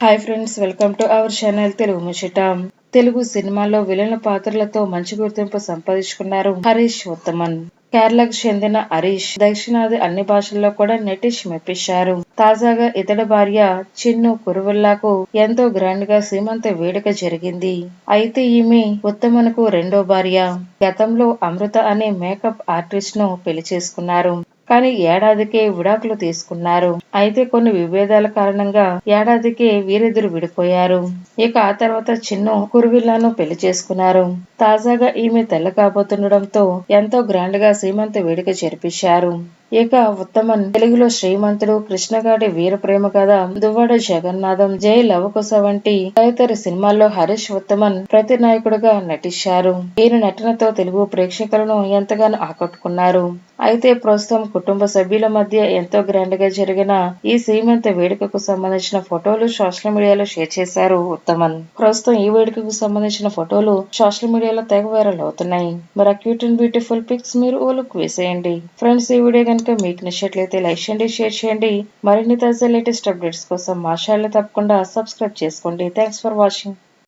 Hi friends welcome to our channel Telugu Muchata Telugu సినిమాల్లో villain పాత్రలతో మంచి గుర్తింపు సంపాదించుకున్నారు హరీష్ ఉత్తమన్. కేరళకు చెందిన హరీష్ దక్షిణాది అన్ని భాషల్లో కూడా నటిష్ మెప్పించారు. తాజాగా ఇతడి భార్య చిన్ను కురువల్లాకు ఎంతో గ్రాండ్గా సీమంత వేడుక జరిగింది. అయితే ఈమె ఉత్తమన్కు రెండో భార్య. గతంలో అమృత అనే మేకప్ ఆర్టిస్ట్ను పెళ్ళి చేసుకున్నారు. కానీ ఏడాదికే విడాకులు తీసుకున్నారు. అయితే కొన్ని విభేదాల కారణంగా ఏడాదికే వీరిద్దరు విడిపోయారు. ఇక ఆ తర్వాత చిన్ను కురువిల్లాను పెళ్ళి చేసుకున్నారు. తాజాగా ఈమె తెల్ల కాబోతుండడంతో ఎంతో గ్రాండ్గా శ్రీమంత వేడుక జరిపించారు. ఇక ఉత్తమన్. తెలుగులో శ్రీమంతుడు కృష్ణగాడి వీర ప్రేమ కథ దువ్వాడ జగన్నాథం జై లవకుశ వంటి తదితర సినిమాల్లో హరీష్ ఉత్తమన్ ప్రతి నాయకుడుగా నటించారు. వీరి నటనతో తెలుగు ప్రేక్షకులను ఎంతగానో ఆకట్టుకున్నారు. అయితే ప్రస్తుతం కుటుంబ సభ్యుల మధ్య ఎంతో గ్రాండ్గా జరిగిన ఈ శ్రీమంత వేడుకకు సంబంధించిన ఫోటోలు సోషల్ మీడియాలో షేర్ చేశారు ఉత్తమన్. ప్రస్తుతం ఈ వేడుకకు సంబంధించిన ఫోటోలు సోషల్ మీడియాలో తెగ వైరల్ అవుతున్నాయి. మరి క్యూట్ అండ్ బ్యూటిఫుల్ పిక్స్ మీరు ఓ లుక్ వేసేయండి. ఫ్రెండ్స్ ఈ వీడియో కనుక మీకు నచ్చినట్లయితే లైక్ చేయండి షేర్ చేయండి. మరిన్ని తాజా లేటెస్ట్ అప్డేట్స్ కోసం మా ఛానల్ తప్పకుండా సబ్స్క్రైబ్ చేసుకోండి. Thanks for watching